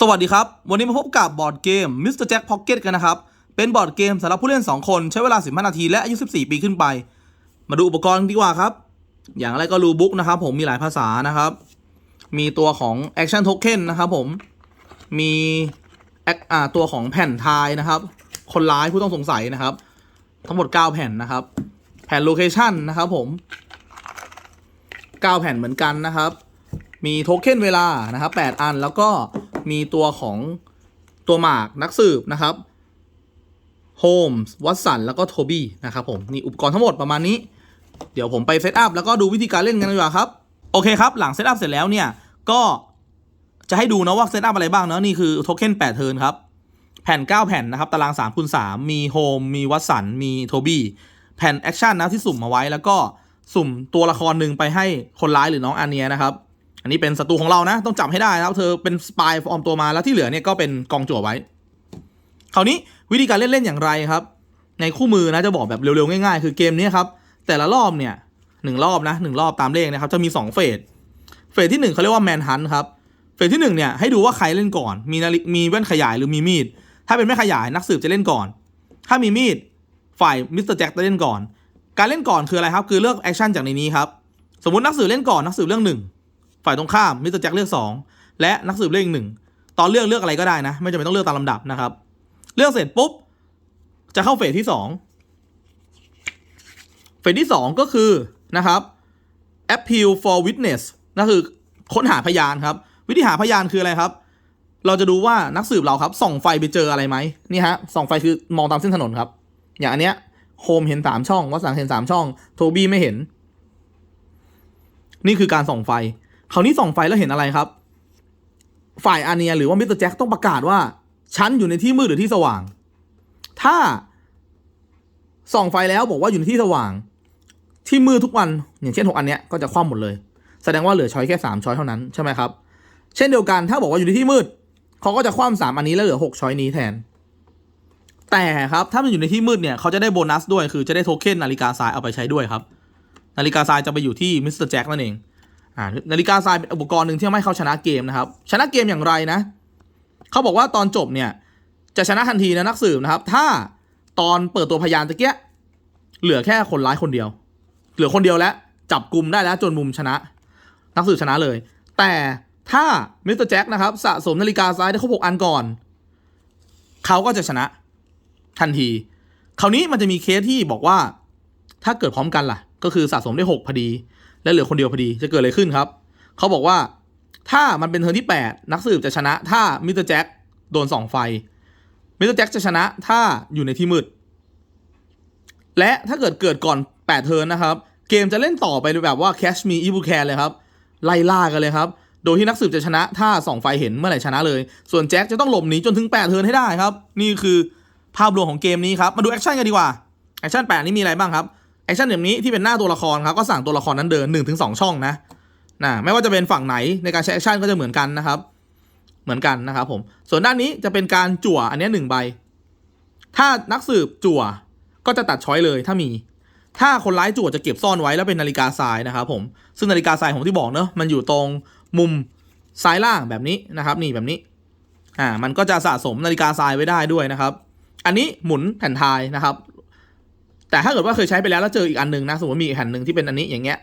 สวัสดีครับ วันนี้มาพบกับบอร์ดเกม Mr. Jack Pocket กันนะครับ เป็นบอร์ดเกมสำหรับผู้เล่น 2 คน ใช้เวลา 15 นาที และอายุ 14 ปีขึ้นไป มาดูอุปกรณ์ดีกว่าครับ อย่างแรกก็รูบุ๊กนะครับผมมีหลายภาษานะครับ มีตัวของ Action Token นะครับผม มีแอคตัวของแผ่นทายนะครับ คนร้ายผู้ต้องสงสัยนะครับ ทั้งหมด 9 แผ่นนะครับ แผ่นโลเคชันนะครับผม 9 แผ่นเหมือนกันนะครับ มีโทเค็นเวลานะครับ 8 อันแล้วก็ มีตัวของตัวหมากนักสืบนะครับโฮมส์วัตสันแล้วก็โทบี้นะครับผมนี่อุปกรณ์ทั้งหมดประมาณนี้ เดี๋ยวผมไปเซตอัพแล้วก็ดูวิธีการเล่นกันดีกว่าครับโอเคครับ หลังเซตอัพเสร็จแล้วเนี่ยก็จะให้ดูนะว่าเซตอัพอะไรบ้างเนาะนี่คือโทเค็น8เทิร์นครับ แผ่น 9 แผ่นนะครับ ตาราง3คูณ3มีโฮมมีวัตสันมีโทบี้แผ่นแอคชั่นนะที่สุ่มมาไว้แล้วก็สุ่มตัวละครหนึ่งไปให้คนร้ายหรือน้องอาเนียนะครับ อันนี้เป็นศัตรูของเรานะ ต้องจับให้ได้นะครับเธอเป็นสปายฟอร์มตัวมาแล้วที่เหลือเนี่ยก็เป็นกองจั่วไว้ คราวนี้วิธีการเล่นเล่นอย่างไรครับ ในคู่มือนะจะบอกแบบเร็วๆง่ายๆ คือเกมนี้ครับแต่ละรอบเนี่ยหนึ่งรอบนะหนึ่งรอบตามเลขนะครับจะมี 2 เฟสเฟสที่ 1เขาเรียกว่าแมนฮันครับเฟสที่1เนี่ยให้ดูว่าใครเล่นก่อน มีนาฬิมีแว่นขยายหรือมีมีด ถ้าเป็นแม่ขยายนักสืบจะเล่นก่อน ถ้ามีมีดฝ่ายมิสเตอร์แจ็คจะเล่นก่อน การเล่นก่อนคืออะไรครับ คือเลือกแอคชั่นจากในนี้ครับ สมมตินักสืบเล่นก่อนนักสืบเลือกหนึ่ง ฝ่ายตรงข้ามมิสเตอร์แจ็คเลือกสองและนักสืบเลือกอีกหนึ่งตอนเลือกเลือกอะไรก็ได้นะ ไม่จำเป็นต้องเลือกตามลำดับนะครับ เลือกเสร็จปุ๊บ จะเข้าเฟสที่สองเฟสที่สองก็คือนะครับ appeal for witness นั่นคือค้นหาพยานครับ วิธีหาพยานคืออะไรครับ เราจะดูว่านักสืบเราครับ ส่องไฟไปเจออะไรไหมนี่ฮะส่องไฟคือมองตามเส้นถนนครับ อย่างอันเนี้ยโฮมเห็นสามช่องวัสังเห็นสามช่อง โทบี้ไม่เห็น นี่คือการส่องไฟ คราวนี้ส่องไฟแล้วเห็นอะไรครับ ฝ่ายอาเนียหรือว่ามิสเตอร์แจ็คต้องประกาศว่า ฉันอยู่ในที่มืดหรือที่สว่าง ถ้าส่องไฟแล้วบอกว่าอยู่ในที่สว่าง ที่มืดทุกวันอย่างเช่นหกอันเนี้ยก็จะคว่ำหมดเลย แสดงว่าเหลือช้อยแค่สามช้อยเท่านั้นใช่ไหมครับ เช่นเดียวกันถ้าบอกว่าอยู่ในที่มืดเขาก็จะคว่ำสามอันนี้แล้วเหลือหกช้อยนี้แทน แต่ครับถ้ามันอยู่ในที่มืดเนี่ยเขาจะได้โบนัสด้วยคือจะได้โทเค็นนาฬิกาทรายเอาไปใช้ด้วยครับ นาฬิกาทรายจะไปอยู่ที่มิสเตอร์แจ็คนั่นเอง อ่านาฬิกาทรายเป็นอุปกรณ์หนึ่งที่ทำให้เขาชนะเกมนะครับ ชนะเกมอย่างไรนะ เขาบอกว่าตอนจบเนี่ยจะชนะทันทีนะนักสืบนะครับ ถ้าตอนเปิดตัวพยานตะเกียเหลือแค่คนร้ายคนเดียว เหลือคนเดียวแล้ว จับกลุ่มได้แล้วจนมุมชนะ นักสืบชนะเลย แต่ถ้ามิสเตอร์แจ็คนะครับสะสมนาฬิกาทรายได้ครบหกอันก่อน เขาก็จะชนะทันที คราวนี้มันจะมีเคสที่บอกว่า ถ้าเกิดพร้อมกันล่ะ ก็คือสะสมได้หกพอดี และเหลือคนเดียวพอดีจะเกิดอะไรขึ้นครับ เขาบอกว่าถ้ามันเป็นเทิร์นที่ 8 นักสืบจะชนะ ถ้ามิสเตอร์แจ็คโดนส่องไฟมิสเตอร์แจ็คจะชนะถ้าอยู่ในที่มืด และถ้าเกิดเกิดก่อน 8 เทิร์นนะครับ เกมจะเล่นต่อไปแบบว่า Catch Me If You Can เลยครับ ไล่ล่ากันเลยครับ โดยที่นักสืบจะชนะถ้าส่องไฟเห็นเมื่อไหร่ชนะเลย ส่วนแจ็คจะต้องหลบหนีจนถึง 8 เทิร์นให้ได้ครับ นี่คือภาพรวมของเกมนี้ครับ มาดูแอคชั่นกันดีกว่า แอคชั่น 8 นี้มีอะไรบ้างครับ แอคชั่นแบบนี้ที่เป็นหน้าตัวละครครับก็สั่งตัวละครนั้นเดิน1นถึงสช่องนะนะไม่ว่าจะเป็นฝั่งไหนในการใช้แอคชั่นก็จะเหมือนกันนะครับ เหมือนกันนะครับผมส่วนด้านนี้จะเป็นการจั่วอันนี้หนึ่งใบ ถ้านักสืบจั่วก็จะตัดช้อยเลยถ้ามี ถ้าคนร้ายจั่วจะเก็บซ่อนไว้แล้วเป็นนาฬิกาทรายนะครับผมซึ่งนาฬิกาทรายผมที่บอกเนอะมันอยู่ตรงมุมซ้ายล่างแบบนี้นะครับนี่แบบนี้อ่ามันก็จะสะสมนาฬิกาทรายไว้ได้ด้วยนะครับ อันนี้หมุนแผ่นทายนะครับ แต่ถ้าเกิดว่าเคยใช้ไปแล้วแล้วเจออีกอันหนึ่งนะสมมติมีอีกแผ่นหนึ่งที่เป็นอันนี้อย่างเงี้ย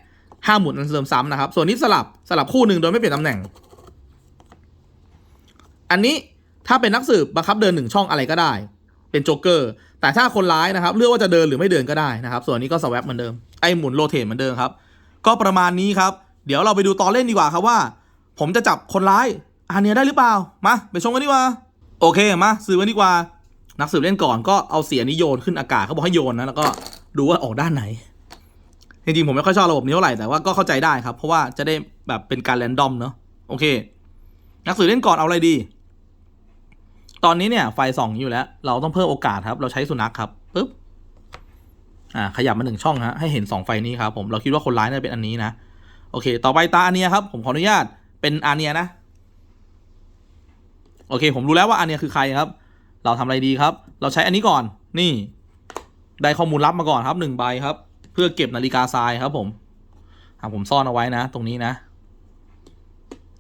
ห้ามหมุนอันเดิมซ้ำนะครับ ส่วนนี้สลับสลับคู่หนึ่งโดยไม่เปลี่ยนตำแหน่ง อันนี้ถ้าเป็นนักสืบบังคับเดินหนึ่งช่องอะไรก็ได้ เป็นโจ๊กเกอร์ แต่ถ้าคนร้ายนะครับ เลือกว่าจะเดินหรือไม่เดินก็ได้นะครับ ส่วนนี้ก็สว a ปเหมือนเดิมไอหมุนโรเทตเหมือนเดิมครับ ก็ประมาณนี้ครับ เดี๋ยวเราไปดูตอนเล่นดีกว่าครับว่า ผมจะจับคนร้ายอันเนี้ยได้หรือเปล่ามาไปชมกันดีกว่า โอเคมาสืบกันดีกว่า นักสืบเล่นก่อนก็เอาเสียนี้โยนขึ้นอากาศเขาบอกให้โยนนะแล้วก็ดูว่าออกด้านไหนจริงๆผมไม่ค่อยชอบระบบนี้เท่าไหร่แต่ว่าก็เข้าใจได้ครับเพราะว่าจะได้แบบเป็นการแรนดอมเนาะโอเค นักสืบเล่นก่อนเอาอะไรดี ตอนนี้เนี่ยไฟส่องอยู่แล้ว เราต้องเพิ่มโอกาสครับ เราใช้สุนัขครับปึ๊บอ่าขยับมาหนึ่งช่องฮะให้เห็นสองไฟนี้ครับผมเราคิดว่าคนร้ายน่าจะเป็นอันนี้นะโอเค ต่อไปตาอาเนี้ยครับผมขออนุญาตเป็นอาเนี้ยนะ โอเค ผมรู้แล้วว่าอาเนี้ยคือใครครับ เราทำอะไรดีครับ เราใช้อันนี้ก่อน นี่ ได้ข้อมูลลับมาก่อนครับหนึ่งใบครับ เพื่อเก็บนาฬิกาทรายครับผมอ่าผมซ่อนเอาไว้นะ ตรงนี้นะ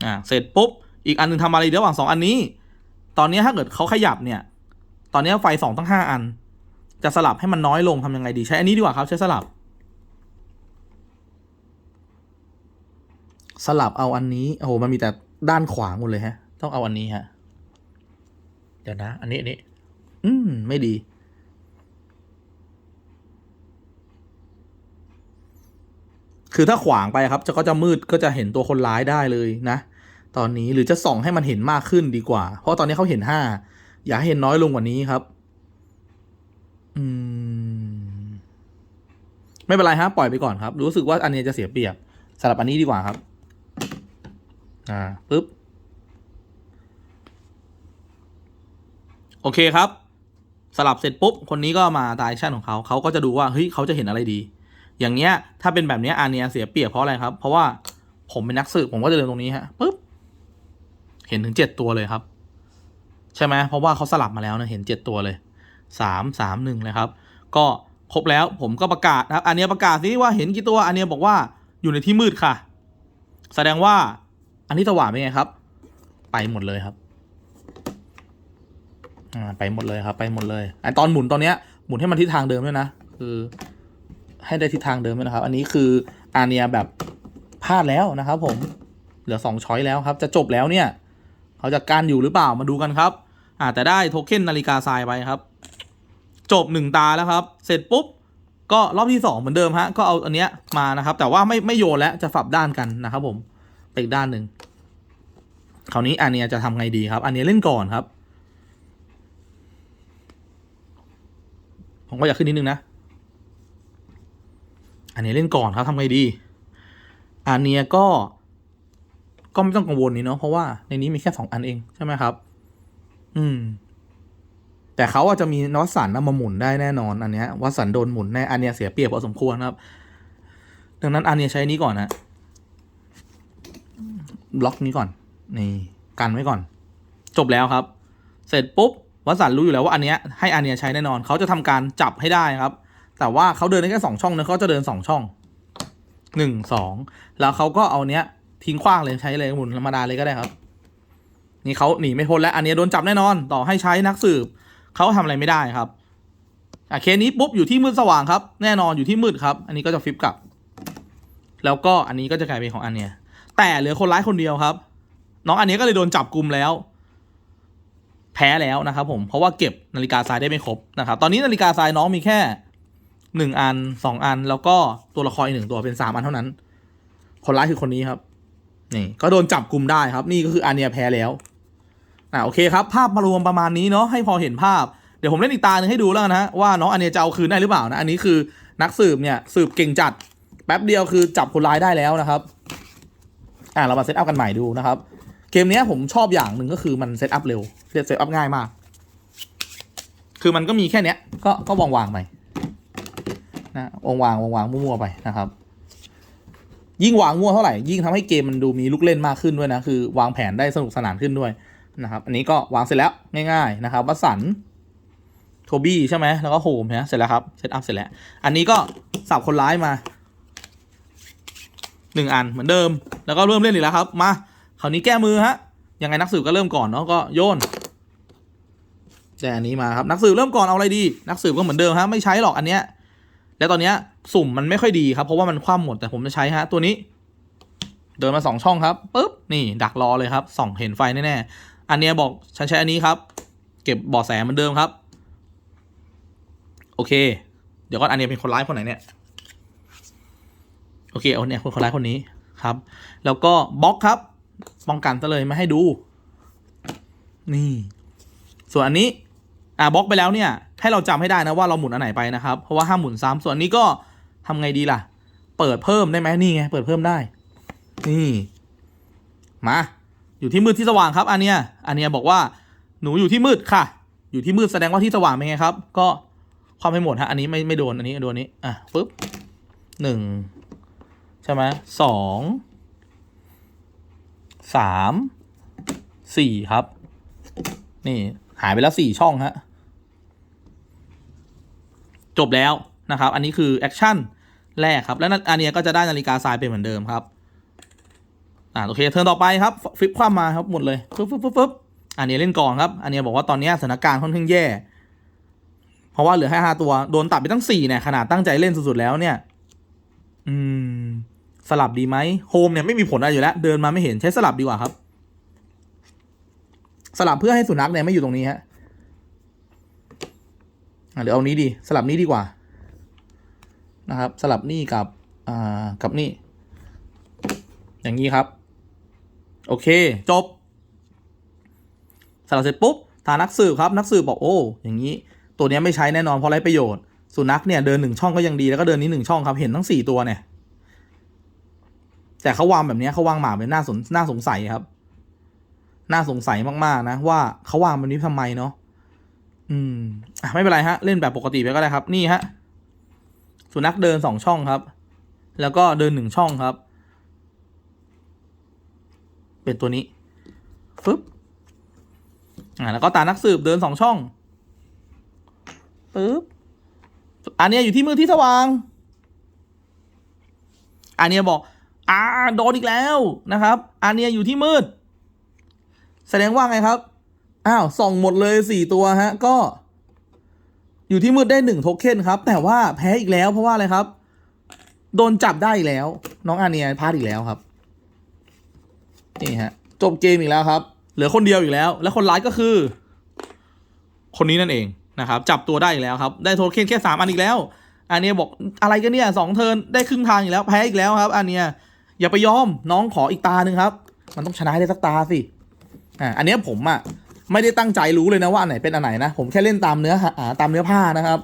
อ่า เสร็จปุ๊บ อีกอันหนึงทำอะไรระหว่างสองอันนี้ ตอนนี้ถ้าเกิดเขาขยับเนี่ย ตอนนี้ไฟสองตั้งห้าอัน จะสลับให้มันน้อยลงทำยังไงดี ใช้อันนี้ดีกว่าครับ ใช้สลับ สลับเอาอันนี้ โอ้โห มันมีแต่ด้านขวาหมดเลยฮะ ต้องเอาอันนี้ฮะ เดี๋ยวนะ อันนี้อันนี้ อืม ไม่ดี คือถ้าขวางไปครับ จะก็จะมืดก็จะเห็นตัวคนร้ายได้เลยนะ ตอนนี้หรือจะส่องให้มันเห็นมากขึ้นดีกว่า เพราะตอนนี้เขาเห็นห้าอย่าให้เห็นน้อยลงกว่านี้ครับ อืม ไม่เป็นไรฮะปล่อยไปก่อนครับ รู้สึกว่าอันนี้จะเสียเปรียบสลับอันนี้ดีกว่าครับ อ่าปึ๊บ โอเคครับ สลับเสร็จปุ๊บ คนนี้ก็มาตายชั่นของเขา เขาก็จะดูว่าเฮ้ยเขาจะเห็นอะไรดี อย่างเงี้ยถ้าเป็นแบบเนี้ยอาเนียเสียเปรียบเพราะอะไรครับ เพราะว่าผมเป็นนักสืบผมก็จะเดินตรงนี้ฮะปุ๊บเห็นถึงเจ็ดตัวเลยครับ ใช่ไหมเพราะว่าเขาสลับมาแล้วนะเห็นเจ็ดตัวเลยสามสามหนึ่งเลยครับ ก็ครบแล้วผมก็ประกาศครับอันเนี้ยประกาศสิว่าเห็นกี่ตัวอันเนี้ยบอกว่าอยู่ในที่มืดค่ะ แสดงว่าอันที่สว่างเป็นไงครับ ไปหมดเลยครับ อ่าไปหมดเลยครับ ไปหมดเลยไอตอนหมุนตอนเนี้ยหมุนให้มันทิศทางเดิมด้วยนะคือให้ได้ทิศทางเดิมด้วยนะครับ อันนี้คืออาเนียแบบพลาดแล้วนะครับ ผมเหลือสองช้อยแล้วครับ จะจบแล้วเนี่ย เขาจะการอยู่หรือเปล่ามาดูกันครับ อ่าแต่ได้โทเค็นนาฬิกาทรายไปครับ จบหนึ่งตาแล้วครับ เสร็จปุ๊บก็รอบที่สองเหมือนเดิมฮะก็เอาอันเนี้ยมานะครับ แต่ว่าไม่ไม่โยนแล้วจะฝับด้านกันนะครับ ผมไปอีกด้านหนึ่งคราวนี้อันเนี้ยจะทำไงดีครับอันเนี้ยเล่นก่อนครับ ผมก็อยากขึ้นนิดนึงนะ อันเนี้ยเล่นก่อนครับทำไงดีอันเนี้ยก็ก็ไม่ต้องกังวลนี่เนาะเพราะว่าในนี้มีแค่สองอันเองใช่ไหมครับ อืม แต่เขาอาจจะมีนวัตสันเอามาหมุนได้แน่นอนอันเนี้ยวัสันโดนหมุนแน่อันเนี้ยเสียเปรียบพอสมควรครับ ดังนั้นอันเนี้ยใช้นี้ก่อนนะบล็อกนี้ก่อน นี่ กันไว้ก่อน จบแล้วครับ เสร็จปุ๊บ วัสันรู้อยู่แล้วว่าอันเนี้ยให้อันเนี้ยใช้แน่นอน เขาจะทำการจับให้ได้ครับ แต่ว่าเขาเดินได้แค่สองช่องนะเขาจะเดินสองช่องหนึ่งสองแล้วเขาก็เอาเนี้ยทิ้งขว้างเลยใช้เลยหมุนธรรมดาเลยก็ได้ครับ นี่เขาหนีไม่พ้นแล้วอันเนี้ยโดนจับแน่นอน ต่อให้ใช้นักสืบเขาทำอะไรไม่ได้ครับอะเคสนี้ปุ๊บอยู่ที่มืดสว่างครับ แน่นอนอยู่ที่มืดครับ อันนี้ก็จะฟิปกลับ แล้วก็อันนี้ก็จะกลายเป็นของอันเนี้ยแต่เหลือคนร้ายคนเดียวครับ น้องอันนี้ก็เลยโดนจับกลุ่มแล้ว แพ้แล้วนะครับผมเพราะว่าเก็บนาฬิกาทรายได้ไม่ครบนะครับตอนนี้นาฬิกาทรายน้องมีแค่หนึ่งอันสองอัน แล้วก็ตัวละครอีกหนึ่งตัวเป็นสามอันเท่านั้น คนร้ายคือคนนี้ครับนี่ก็โดนจับกลุ่มได้ครับ นี่ก็คืออันเนียแพ้แล้วอ่าโอเคครับภาพมารวมประมาณนี้เนาะให้พอเห็นภาพเดี๋ยวผมเล่นอีกตาหนึ่งให้ดูแล้วนะฮะว่าน้องอันเนียจะเอาคืนได้หรือเปล่านะอันนี้คือนักสืบเนี่ยสืบเก่งจัด แป๊บเดียวคือจับคนร้ายได้แล้วนะครับ อ่าเรามาเซตอัพกันใหม่ดูนะครับ เกมนี้ผมชอบอย่างหนึ่งก็คือมันเซตอัพเร็วเรียกเซตอัพง่ายมาก คือมันก็มีแค่เนี้ย ก็ก็วางวางไปนะวางวางวางวางๆมั่วๆไปนะครับ ยิ่งวางมั่วเท่าไหร่ยิ่งทำให้เกมมันดูมีลูกเล่นมากขึ้นด้วยนะคือ วางแผนได้สนุกสนานขึ้นด้วยนะครับ อันนี้ก็วางเสร็จแล้วง่าย ๆนะครับวัสันโทบี้ใช่ไหมแล้วก็โฮมนะเสร็จแล้วครับเซตอัพเสร็จแล้ว อันนี้ก็สับคนร้ายมาหนึ่งอันเหมือนเดิม แล้วก็เริ่มเล่นอีกแล้วครับ มา คราวนี้แก้มือฮะ ยังไงนักสืบก็เริ่มก่อนเนาะก็โยน แต่อันนี้มาครับนักสืบเริ่มก่อนเอาอะไรดี นักสืบก็เหมือนเดิมฮะไม่ใช้หรอกอันเนี้ย แล้วตอนเนี้ยสุ่มมันไม่ค่อยดีครับเพราะว่ามันคว่ำหมดแต่ผมจะใช้ฮะตัวนี้ เดินมาสองช่องครับปุ๊บนี่ดักรอเลยครับส่องเห็นไฟแน่ๆอันเนี้ยบอกฉันใช้อันนี้ครับ เก็บบาะแสเหมือนเดิมครับ โอเค เดี๋ยวก่อนอันเนี้ยเป็นคนร้ายคนไหนเนี่ยโอเคเอาเนี่ยคนร้ายคนนี้ครับ แล้วก็บล็อกครับ ป้องกันซะเลยม่ให้ดู นี่ ส่วนอันนี้ อ่าบล็อกไปแล้วเนี่ย ให้เราจำให้ได้นะว่าเราหมุนอันไหนไปนะครับ เพราะว่าห้ามหมุนซ้ำส่วนนี้ก็ทำไงดีล่ะ เปิดเพิ่มได้ไหมนี่ไง เปิดเพิ่มได้ นี่ มา อยู่ที่มืดที่สว่างครับ อันเนี้ย อันเนี้ยบอกว่าหนูอยู่ที่มืดค่ะ อยู่ที่มืดแสดงว่าที่สว่างเป็นไงครับ ก็ความให้หมดฮะ อันนี้ไม่ไม่โดน อันนี้โดนนนี้ อะปุ๊บหนึ่งใช่ไหมสอง สามสี่ครับ นี่หายไปแล้วสี่ช่องฮะจบแล้วนะครับ อันนี้คือแอคชั่นแรกครับ แล้วอันนี้ก็จะได้นาฬิกาทรายเป็นเหมือนเดิมครับ อ่าโอเคเทิร์นต่อไปครับฟลิปคว่ำมาครับหมดเลยปึ๊บปึ๊บปึ๊บปึ๊บอันนี้เล่นก่อนครับ อันนี้บอกว่าตอนนี้สถานการณ์ค่อนข้างแย่ เพราะว่าเหลือแค่ห้าตัว โดนตัดไปตั้งสี่เนี่ยขนาดตั้งใจเล่นสุดๆแล้วเนี่ย อืม สลับดีไหมโฮมเนี่ยไม่มีผลอะไรอยู่แล้ว เดินมาไม่เห็นใช้สลับดีกว่าครับ สลับเพื่อให้สุนัขเนี่ยไม่อยู่ตรงนี้ฮะอะเดี๋ยวเอานี้ดี สลับนี้ดีกว่า นะครับ สลับนี่กับอ่ากับนี่ อย่างนี้ครับ โอเค จบ สลับเสร็จปุ๊บทานักสืบครับ นักสืบบอกโอ้อย่างนี้ ตัวเนี้ยไม่ใช้แน่นอนเพราะไรประโยชน์ สุนัขเนี่ยเดินหนึ่งช่องก็ยังดีแล้วก็เดินนี้หนึ่งช่องครับเห็นทั้งสี่ตัวเนี่ย แต่เขาวางแบบนี้เขาวางหมาเป็นน่าสนน่าสงสัยครับ น่าสงสัยมากๆนะว่าเขาวางแบบนี้ทำไมเนาะอืมอะไม่เป็นไรฮะ เล่นแบบปกติไปก็ได้ครับ นี่ฮะ สุนัขเดินสองช่องครับ แล้วก็เดินหนึ่งช่องครับ เป็นตัวนี้ฟึบอ่าแล้วก็ตานักสืบเดินสองช่องปึ๊บอันนี้อยู่ที่มือที่สว่าง อันนี้บอก อ่าโดนอีกแล้วนะครับอันเนียอยู่ที่มืด แสดงว่าไงครับ อ้าวส่องหมดเลยสี่ตัวฮะ ก็ อยู่ที่มืดได้หนึ่งโทเค็นครับ แต่ว่าแพ้อีกแล้วเพราะว่าอะไรครับ โดนจับได้อีกแล้ว น้องอาเนียพลาดอีกแล้วครับ นี่ฮะ จบเกมอีกแล้วครับ เหลือคนเดียวอีกแล้ว และคนร้ายก็คือ คนนี้นั่นเองนะครับ จับตัวได้อีกแล้วครับ ได้โทเค็นแค่สามอันอีกแล้วอันเนี้ยบอกอะไรกันเนี่ยสองเทินได้ครึ่งทางอีกแล้วแพ้อีกแล้วครับอันเนี้ย อย่าไปยอมน้องขออีกตาหนึ่งครับ มันต้องชนะให้ได้สักตาสิอ่าอันนี้ผมอะไม่ได้ตั้งใจรู้เลยนะว่าอันไหนเป็นอันไหนนะผมแค่เล่นตามเนื้อหาอ่าตามเนื้อผ้านะครับ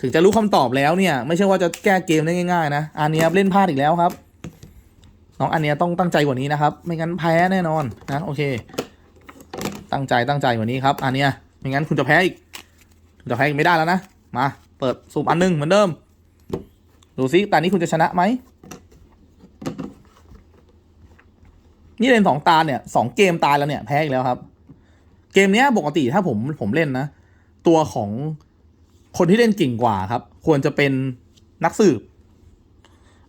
ถึงจะรู้คำตอบแล้วเนี่ย ไม่ใช่ว่าจะแก้เกมได้ง่าย ๆ นะอันนี้เล่นพลาดอีกแล้วครับ น้องอันนี้ต้องตั้งใจกว่านี้นะครับ ไม่งั้นแพ้แน่นอนนะโอเค ตั้งใจตั้งใจกว่านี้ครับ อันนี้ไม่งั้นคุณจะแพ้อีกคุณจะแพ้อีกไม่ได้แล้วนะมา เปิดสุ่มอันหนึงเหมือนเดิมดูซิตานี้คุณจะชนะไหม นี่เล่นสองตาเนี่ยสองเกมตายแล้วเนี่ยแพ้อีกแล้วครับ เกมเนี้ยปกติถ้าผมผมเล่นนะ ตัวของคนที่เล่นเก่งกว่าครับ ควรจะเป็นนักสืบ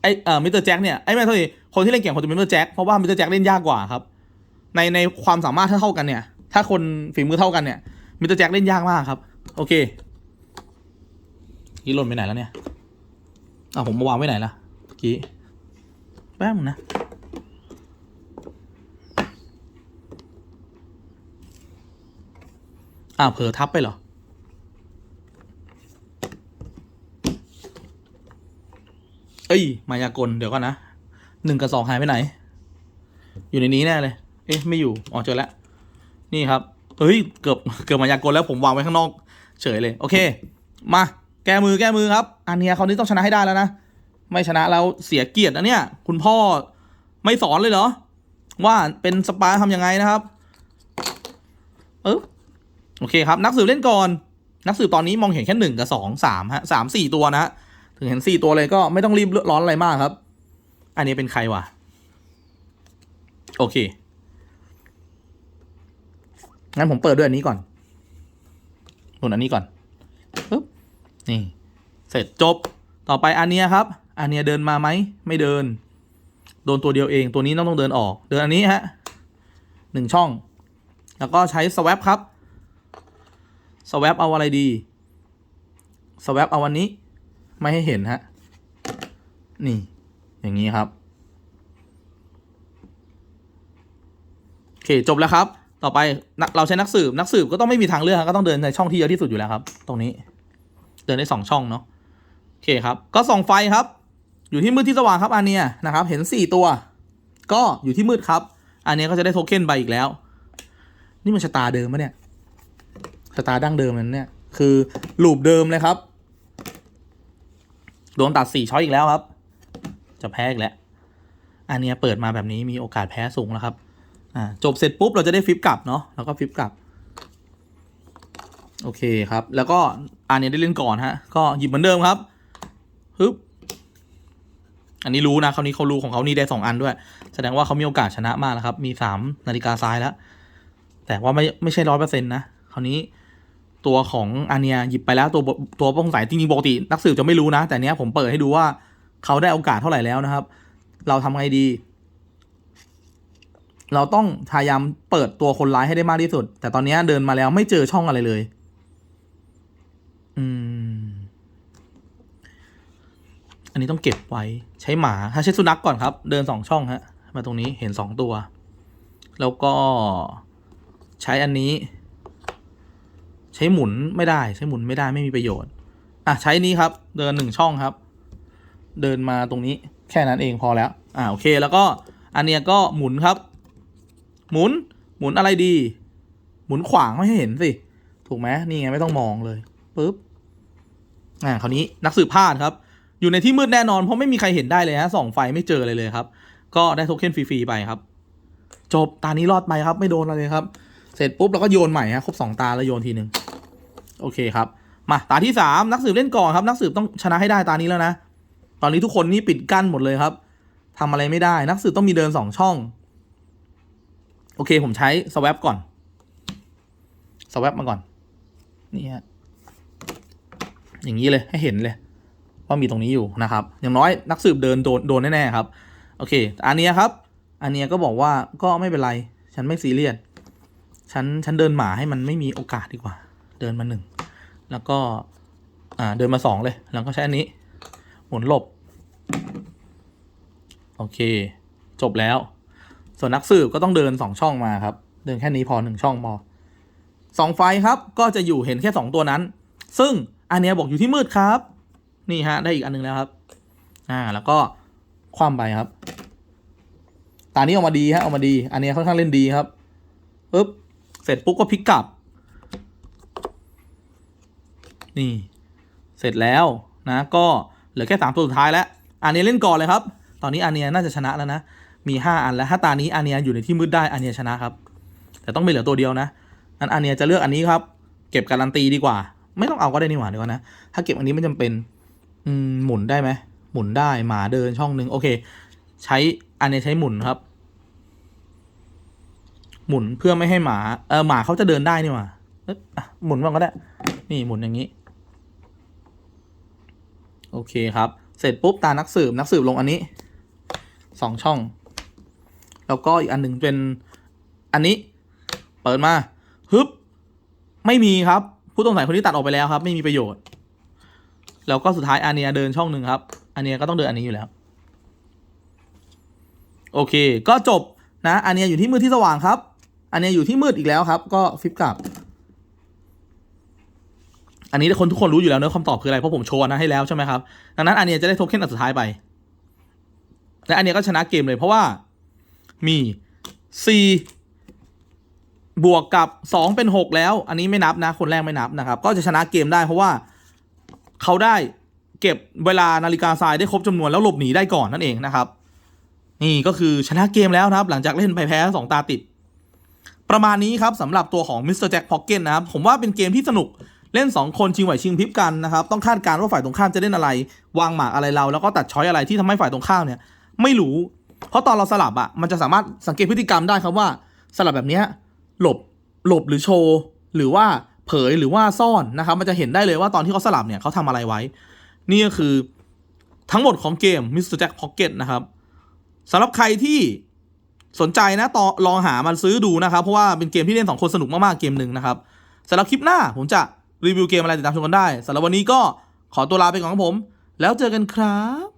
ไอเอ่อมิสเตอร์แจ็คเนี่ยไอไม่โทษทีคนที่เล่นเก่งควรจะเป็นมิสเตอร์แจ็คเพราะว่ามิสเตอร์แจ็คเล่นยากกว่าครับ ในในความสามารถถ้าเท่ากันเนี่ย ถ้าคนฝีมือเท่ากันเนี่ยมิสเตอร์แจ็คเล่นยากมากครับ โอเคนี่หล่นไปไหนแล้วเนี่ยอะผมมาวางไว้ไหนล่ะเมื่อกี้แป๊บนึงนะ อ้าวเผลอทับไปเหรอ เอ้ย มายากล เดี๋ยวก่อนนะหนึ่งกับสองหายไปไหน อยู่ในนี้แน่เลย เอ๊ะ ไม่อยู่ อ๋อเจอแล้ว นี่ครับ เฮ้ย เกือบ เกือบมายากลแล้วผมวางไว้ข้างนอก เฉยเลย โอเค มา แก้มือแก้มือครับ อันเนี้ยคราวนี้ต้องชนะให้ได้แล้วนะ ไม่ชนะเราเสียเกียรตินะเนี่ย คุณพ่อไม่สอนเลยเหรอ ว่าเป็นสปาทำยังไงนะครับ เออ โอเคครับ นักสืบเล่นก่อน นักสืบตอนนี้มองเห็นแค่หนึ่งกับสองสามฮะสามสี่ตัวนะ ถึงเห็นสี่ตัวเลยก็ไม่ต้องรีบร้อนอะไรมากครับ อันนี้เป็นใครวะ โอเค งั้นผมเปิดด้วยอันนี้ก่อนหมุนอันนี้ก่อนปึ๊บนี่ เสร็จจบ ต่อไปอันเนี้ยครับ อันเนี้ยเดินมาไหม ไม่เดิน โดนตัวเดียวเอง ตัวนี้ต้องต้องเดินออก เดินอันนี้ฮะหนึ่งช่อง แล้วก็ใช้สว a p ครับ สว a p เอาอะไรดีสว a p เอาวันนี้ ไม่ให้เห็นฮะ นี่ อย่างนี้ครับ โอเค จบแล้วครับ ต่อไปนักเราใช้นักสืบ นักสืบก็ต้องไม่มีทางเลือกครับก็ต้องเดินในช่องที่เยอะที่สุดอยู่แล้วครับ ตรงนี้ เดินได้สองช่องเนาะ โอเคครับ ก็ส่องไฟครับ อยู่ที่มืดที่สว่างครับอันเนี้ยนะครับ เห็นสี่ตัว ก็อยู่ที่มืดครับ อันนี้ก็จะได้โทเค็นไปอีกแล้ว นี่มันชะตาเดิมปะเนี่ย ชะตาดั้งเดิมนั่นเนี่ย คือลูปเดิมเลยครับโดนตัดสี่ช้อยอีกแล้วครับ จะแพ้อีกแล้ว อันนี้เปิดมาแบบนี้มีโอกาสแพ้สูงแล้วครับ อ่าจบเสร็จปุ๊บเราจะได้ฟลิปกลับเนาะแล้วก็ฟลิปกลับ โอเคครับ แล้วก็อันนี้ได้เล่นก่อนฮะ ก็หยิบเหมือนเดิมครับฮึบอันนี้รู้นะคราวนี้เขารู้ของเขานี่ได้สองอันด้วย แสดงว่าเขามีโอกาสชนะมากแล้วครับ มีสามนาฬิกาซ้ายแล้ว แต่ว่าไม่ไม่ใช่ร้อยเปอร์เซ็นต์นะคราวนี้ ตัวของอันเนียหยิบไปแล้วตัวตัวป้องสายจริงๆปกตินักสืบจะไม่รู้นะ แต่เนี้ยผมเปิดให้ดูว่าเขาได้โอกาสเท่าไหร่แล้วนะครับ เราทำไงดี เราต้องพยายามเปิดตัวคนร้ายให้ได้มากที่สุด แต่ตอนนี้เดินมาแล้วไม่เจอช่องอะไรเลย อืม อันนี้ต้องเก็บไว้ใช้หมาถ้าใช้สุนัขกก่อนครับ เดินสองช่องฮะ มาตรงนี้เห็นสองตัว แล้วก็ใช้อันนี้ ใช้หมุนไม่ได้ใช้หมุนไม่ได้ไม่มีประโยชน์ อะใช้นี้ครับ เดินหนึ่งช่องครับ เดินมาตรงนี้แค่นั้นเองพอแล้ว อ่าโอเคแล้วก็อันเนี้ยก็หมุนครับ หมุนหมุนอะไรดี หมุนขวางไม่ให้เห็นสิ ถูกไหมนี่ไงไม่ต้องมองเลยปุ๊บอ่าคราวนี้นักสืบพลาดครับ อยู่ในที่มืดแน่นอนเพราะไม่มีใครเห็นได้เลยฮะส่องไฟไม่เจอเลยเลยครับ ก็ได้โทเค็นฟรีๆไปครับ จบตานี้รอดไปครับ ไม่โดนอะไรเลยครับ เสร็จปุ๊บเราก็โยนใหม่ฮะครบสองตาแล้วโยนทีหนึ่ง โอเคครับ มาตาที่สามนักสืบเล่นก่อนครับ นักสืบต้องชนะให้ได้ตานี้แล้วนะ ตอนนี้ทุกคนนี่ปิดกั้นหมดเลยครับทำอะไรไม่ได้ นักสืบต้องมีเดินสองช่อง โอเคผมใช้สว a ปก่อนสว a ปมาก่อน นี่ฮะ อย่างนี้เลยให้เห็นเลย ว่ามีตรงนี้อยู่นะครับ อย่างน้อยนักสืบเดินโดนโดนแน่ๆครับ โอเค อันนี้ครับ อันนี้ก็บอกว่าก็ไม่เป็นไร ฉันไม่ซีเรียส ฉันฉันเดินหมาให้มันไม่มีโอกาสดีกว่า เดินมาหนึ่งแล้วก็อ่าเดินมาสองเลย แล้วก็ใช้อันนี้ หมุนหลบ โอเค จบแล้ว ส่วนนักสืบก็ต้องเดินสองช่องมาครับ เดินแค่นี้พอหนึ่งช่องพอสองไฟครับก็จะอยู่เห็นแค่สองตัวนั้น ซึ่งอันเนี้ยบอกอยู่ที่มืดครับ นี่ฮะ ได้อีกอันหนึงแล้วครับ อ่า แล้วก็คว่ำไปครับตานี้ออกมาดีฮะออกมาดี อันนี้ค่อนข้างเล่นดีครับปึ๊บเสร็จปุ๊บก็พลิกกลับ นี่ เสร็จแล้วนะก็เหลือแค่สามตัวสุดท้ายแล้วอันนี้เล่นก่อนเลยครับ ตอนนี้อันเนี้ยน่าจะชนะแล้วนะ มีห้าอันแล้วถ้าตานี้อันเนี้ยอยู่ในที่มืดได้อันเนี้ยชนะครับ แต่ต้องไม่เหลือตัวเดียวนะนั้นอันเนี้ยจะเลือกอันนี้ครับ เก็บการันตีดีกว่า ไม่ต้องเอาก็ได้นี่หว่าเดี๋ยวก่อนะถ้าเก็บอันนี้ไม่จำเป็นอืมหมุนได้ไหมหมุนได้หมาเดินช่องหนึ่งโอเค ใช้อันนี้ใช้หมุนครับ หมุนเพื่อไม่ให้หมาเออหมาเขาจะเดินได้นี่หว่าหมุนบ้างก็ได้ นี่หมุนอย่างนี้ โอเคครับ เสร็จปุ๊บตานักสืบนักสืบลงอันนี้สองช่อง แล้วก็อีกอันหนึ่งเป็นอันนี้ เปิดมาฮึบไม่มีครับ ผู้ต้องสงสัยคนนี้ตัดออกไปแล้วครับ ไม่มีประโยชน์ แล้วก็สุดท้ายอันเนี้ยเดินช่องหนึ่งครับอันเนี้ยก็ต้องเดินอันนี้อยู่แล้ว โอเค ก็จบนะอันเนี้ยอยู่ที่มืดที่สว่างครับอันเนี้ยอยู่ที่มืดอีกแล้วครับ ก็ฟลิปกลับ อันนี้คนทุกคนรู้อยู่แล้วเนื้อคำตอบคืออะไร เพราะผมโชว์นนั้นให้แล้วใช่ไหมครับ ดังนั้นอันเนี้ยจะได้โทเค็นอันสุดท้ายไป และอันเนี้ยก็ชนะเกมเลยเพราะว่ามี4บวกกับ 2 เป็น 6 แล้ว อันนี้ไม่นับนะ คนแรกไม่นับนะครับ ก็จะชนะเกมได้เพราะว่าเขาได้เก็บเวลานาฬิกาทรายได้ครบจำนวนแล้วหลบหนีได้ก่อนนั่นเองนะครับ นี่ก็คือชนะเกมแล้วนะครับ หลังจากเล่นไปแพ้สองตาติด ประมาณนี้ครับสำหรับตัวของ Mr. Jack Pocket นะครับ ผมว่าเป็นเกมที่สนุก เล่น 2 คนชิงไหวชิงพริบกันนะครับต้องคาดการณ์ว่าฝ่ายตรงข้ามจะเล่นอะไร วางหมากอะไรเรา แล้วก็ตัดช้อยอะไรที่ทำให้ฝ่ายตรงข้ามเนี่ยไม่รู้ เพราะตอนเราสลับอะมันจะสามารถสังเกตพฤติกรรมได้ครับว่า สลับแบบนี้หลบหลบหรือโชว์หรือว่าเผยหรือว่าซ่อนนะครับมันจะเห็นได้เลยว่าตอนที่เขาสลับเนี่ยเขาทำอะไรไว้ นี่ก็คือทั้งหมดของเกม Mr. Jack Pocket นะครับสำหรับใครที่สนใจนะต่อลองหามันซื้อดูนะครับ เพราะว่าเป็นเกมที่เล่นสองคนสนุกมาก ๆ เกมหนึ่งนะครับสำหรับคลิปหน้าผมจะ รีวิวเกมอะไรติดตามชมกันได้สำหรับวันนี้ก็ขอตัวลาไปก่อนครับผม แล้วเจอกันครับ